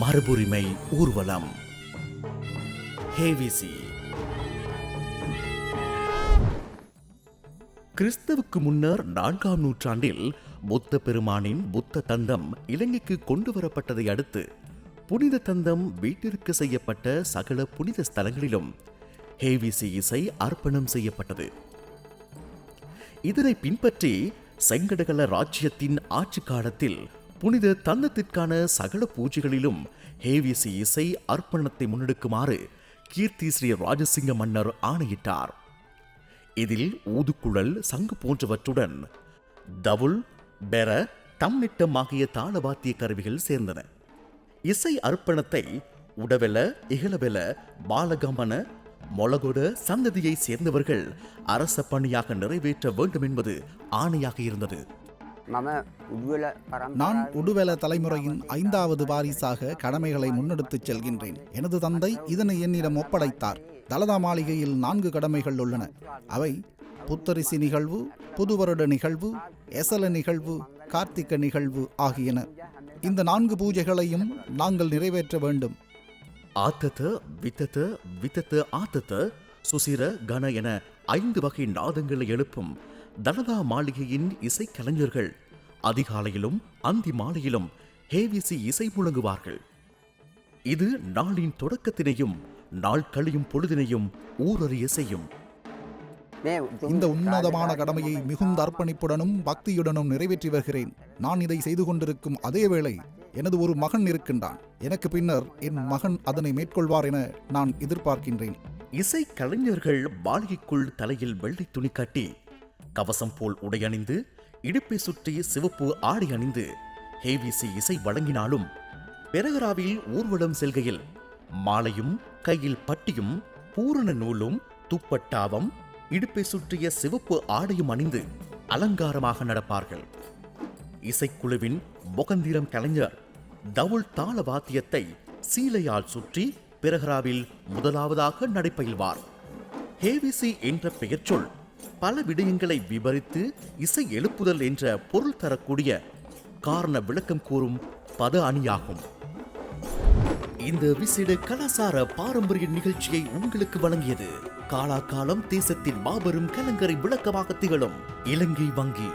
மரபுரிமை ஊர்வலம். ஹேவிசி கிறிஸ்தவுக்கு முன்னர் நான்காம் நூற்றாண்டில் புத்த பெருமானின் புத்த தந்தம் இலங்கைக்கு கொண்டு வரப்பட்டதை அடுத்து புனித தந்தம் வீட்டிற்கு செய்யப்பட்ட சகல புனித ஸ்தலங்களிலும் ஹேவிசி இசை அர்ப்பணம் செய்யப்பட்டது. இதனை பின்பற்றி செங்கடகல ராஜ்யத்தின் ஆட்சி காலத்தில் புனித தந்தத்திற்கான சகல பூஜைகளிலும் ஹேவிசி இசை அர்ப்பணத்தை முன்னெடுக்குமாறு கீர்த்தி ஸ்ரீ ராஜசிங்க மன்னர் ஆணையிட்டார். இதில் ஊதுக்குழல் சங்கு போன்றவற்றுடன் தவுல் பெற தம்மிட்டம் ஆகிய தாளவாத்திய கருவிகள் சேர்ந்தன. இசை அர்ப்பணத்தை உடவெல இகலவெல பாலகமன மொளகொட சந்ததியை சேர்ந்தவர்கள் அரச பணியாக நிறைவேற்ற வேண்டும் என்பது ஆணையாக இருந்தது. நான் உடுவேல தலைமுறையின் ஐந்தாவது வாரிசாக கடமைகளை முன்னெடுத்துச் செல்கின்றேன். எனது தந்தை இதனை என்னிடம் ஒப்படைத்தார். தலதா மாளிகையில் நான்கு கடமைகள் உள்ளன. அவை புத்தரிசி நிகழ்வு புதுவருட நிகழ்வு எசல நிகழ்வு கார்த்திக நிகழ்வு ஆகியன. இந்த நான்கு பூஜைகளையும் நாங்கள் நிறைவேற்ற வேண்டும். ஆத்தத்த வித்தத்த வித்தத்த ஆத்தத்த சுசிர கன என ஐந்து வகை நாதங்களை எழுப்பும் தலதா மாளிகையின் இசை கலைஞர்கள் அதிகாலையிலும் அந்தி மாலையிலும் ஹேவிசி இசை முழங்குவார்கள். இது நாளின் தொடக்கத்தினையும் நாள் கழியும் பொழுதினையும் ஊரறிய செய்யும். இந்த உன்னதமான கடமையை மிகுந்த அர்ப்பணிப்புடனும் பக்தியுடனும் நிறைவேற்றி வருகிறேன். நான் இதை செய்து கொண்டிருக்கும் அதே வேளை எனது ஒரு மகன் இருக்கின்றான். எனக்கு பின்னர் என் மகன் அதனை மேற்கொள்வார் என நான் எதிர்பார்க்கின்றேன். இசை கலைஞர்கள் மாளிகைக்குள் தலையில் வெள்ளை துணி கட்டி கவசம் போல் உடையணிந்து இடுப்பை சுற்றி சிவப்பு ஆடை அணிந்து ஹேவிசி இசை வழங்கினாலும் பெரகராவில் ஊர்வலம் செல்கையில் மாலையும் கையில் பட்டியும் பூரண நூலும் துப்பட்டாவம் இடுப்பை சுற்றிய சிவப்பு ஆடையும் அணிந்து அலங்காரமாக நடப்பார்கள். இசைக்குழுவின் முகந்திரம் கலைஞர் தவுள் தாள வாத்தியத்தை சீலையால் சுற்றி பிரகராவில் முதலாவதாக நடைபயில்வார். ஹேவிசி என்ற பெயர் சொல் பல விடயங்களை விவரித்து இசை எழுப்புதல் என்ற பொருள் தரக்கூடிய காரண விளக்கம் கூறும் பத அணியாகும். இந்த விசிட கலாசார பாரம்பரிய நிகழ்ச்சியை உங்களுக்கு வழங்கியது காலாகாலம் தேசத்தின் மாபெரும் கலங்கரை விளக்கமாக திகழும் இலங்கை வங்கி.